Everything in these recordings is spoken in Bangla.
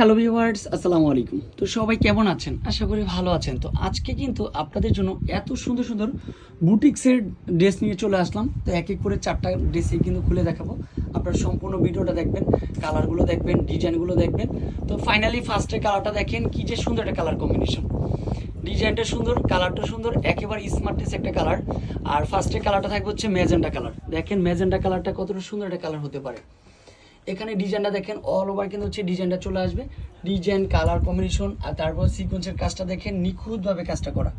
হ্যালো ভিউয়ার্স আসসালামু আলাইকুম। তো সবাই কেমন আছেন? আশা করি ভালো আছেন। তো আজকে কিন্তু আপনাদের জন্য এত সুন্দর সুন্দর বুটিক্সের ড্রেস নিয়ে চলে আসলাম। তো এক এক করে চারটা ড্রেসই কিন্তু খুলে দেখাবো। আপনারা সম্পূর্ণ ভিডিওটা দেখবেন, কালারগুলো দেখবেন, ডিজাইনগুলো দেখবেন। তো ফাইনালি ফার্স্টের কালারটা দেখেন, কি যে সুন্দর একটা কালার কম্বিনেশন ডিজাইনটা সুন্দর কালারটা সুন্দর, একেবারে স্মার্টেস একটা কালার আর ফার্স্টের কালারটা থাকবে হচ্ছে ম্যাজেন্টা কালার দেখেন ম্যাজেন্টা কালারটা কতটা সুন্দর একটা কালার হতে পারে। এখানে ডিজাইনটা দেখেন অল ওভার কিন্তু হচ্ছে ডিজাইনটা চলে আসবে। ডিজাইন কালার কম্বিনেশন আর তারপর সিকোয়েন্সের কাজটা দেখেন, নিখুঁতভাবে কাজটা করা।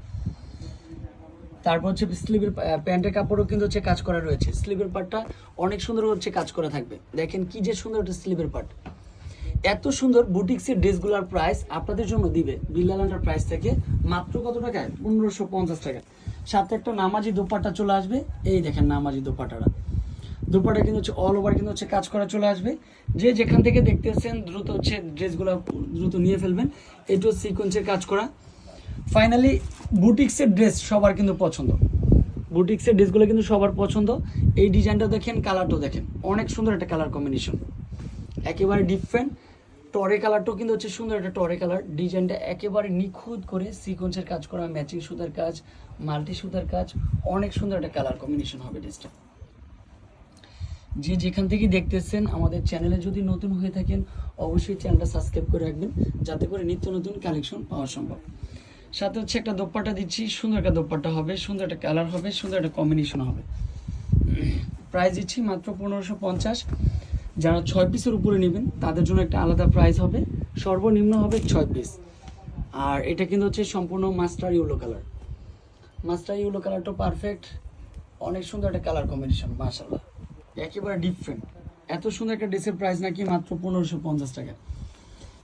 তারপর হচ্ছে স্লিভের প্যান্টের কাপড়ও কিন্তু হচ্ছে কাজ করা রয়েছে। স্লিভের পার্টটা অনেক সুন্দর হচ্ছে কাজ করা থাকবে। দেখেন কি যে সুন্দর একটা স্লিভের পার্ট এত সুন্দর বুটিক্সের ড্রেসগুলোর প্রাইস আপনাদের জন্য দিবে বিল্লালান্ডার প্রাইস থেকে মাত্র কত টাকায়? পনেরোশো পঞ্চাশ টাকা সাথে একটা নামাজি দোপাট্টা চলে আসবে। এই দেখেন নামাজি দোপাট্টাটা। দুপাটা কিন্তু হচ্ছে অল ওভার কিন্তু হচ্ছে কাজ করা চলে আসবে। যে যেখান থেকে দেখতেছেন দ্রুত হচ্ছে ড্রেসগুলো দ্রুত নিয়ে ফেলবেন। এটু সিকোয়েন্সের কাজ করা। ফাইনালি বুটিক্সের ড্রেস সবার কিন্তু পছন্দ। বুটিক্সের ড্রেসগুলো কিন্তু সবার পছন্দ। এই ডিজাইনটা দেখেন কালারটাও দেখেন। অনেক সুন্দর একটা কালার কম্বিনেশন একেবারে ডিফারেন্ট টরে কালারটাও কিন্তু হচ্ছে সুন্দর একটা টরে কালার ডিজাইনটা একেবারে নিখুঁত করে সিকোয়েন্সের কাজ করা ম্যাচিং সুতার কাজ মাল্টি সুতার কাজ, অনেক সুন্দর একটা কালার কম্বিনেশন হবে ড্রেসটা যে যেখান থেকে দেখতেছেন আমাদের চ্যানেলে যদি নতুন হয়ে থাকেন, অবশ্যই চ্যানেলটা সাবস্ক্রাইব করে রাখবেন, যাতে করে নিত্য নতুন কালেকশন পাওয়া সম্ভব। সাথে হচ্ছে একটা দোপাট্টা দিচ্ছি, সুন্দর একটা দোপাট্টা হবে, সুন্দর একটা কালার হবে, সুন্দর একটা কম্বিনেশন হবে। প্রাইস দিচ্ছি মাত্র পনেরোশো পঞ্চাশ। যারা ছয় পিসের উপরে নেবেন, তাদের জন্য একটা আলাদা প্রাইস হবে। সর্বনিম্ন হবে ছয় পিস আর এটা কিন্তু হচ্ছে সম্পূর্ণ master yellow colour master yellow কালারটা পারফেক্ট অনেক সুন্দর একটা কালার কম্বিনেশন মাশাল্লাহ একেবারে ডিফারেন্ট এত সুন্দর একটা ড্রেসের প্রাইস নাকি মাত্র পনেরোশো পঞ্চাশ টাকা।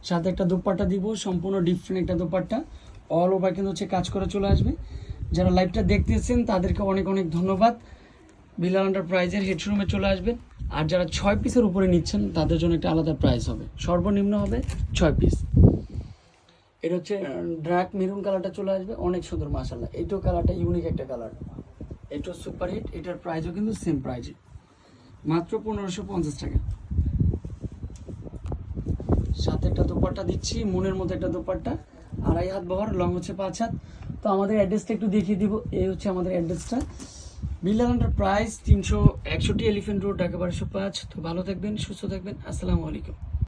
সাথে একটা দোপাট্টা দিব, সম্পূর্ণ ডিফারেন্ট একটা দোপাট্টা। অল ওভার কিন্তু হচ্ছে কাজ করে চলে আসবে। যারা লাইভটা দেখতেছেন তাদেরকে অনেক অনেক ধন্যবাদ। বিলাল প্রাইজের হেডরুমে চলে আসবেন। আর যারা ছয় পিসের উপরে নিচ্ছেন, তাদের জন্য একটা আলাদা প্রাইস হবে। সর্বনিম্ন হবে ছয় পিস এটা হচ্ছে ড্রাক মেরুন কালারটা চলে আসবে। অনেক সুন্দর মাসাল্লাহ এইটাও কালারটা ইউনিক একটা কালার এটাও সুপার হিট এটার প্রাইসও কিন্তু সেম প্রাইজে মাত্র পনেরোশো পঞ্চাশ টাকা। সাথে একটা দোপাট্টা দিচ্ছি, মনের মতো একটা দোপাট্টা। আড়াই হাত বহর, লং হচ্ছে পাঁচ হাত। তো আমাদের অ্যাড্রেসটা একটু দেখিয়ে দিব এই হচ্ছে আমাদের অ্যাড্রেসটা। বিল্লাগানটার প্রাইস তিনশো একষট্টি এলিফেন্ট রোড, ঢাকা বারোশো পাঁচ। তো ভালো থাকবেন, সুস্থ থাকবেন, আসসালামু আলাইকুম।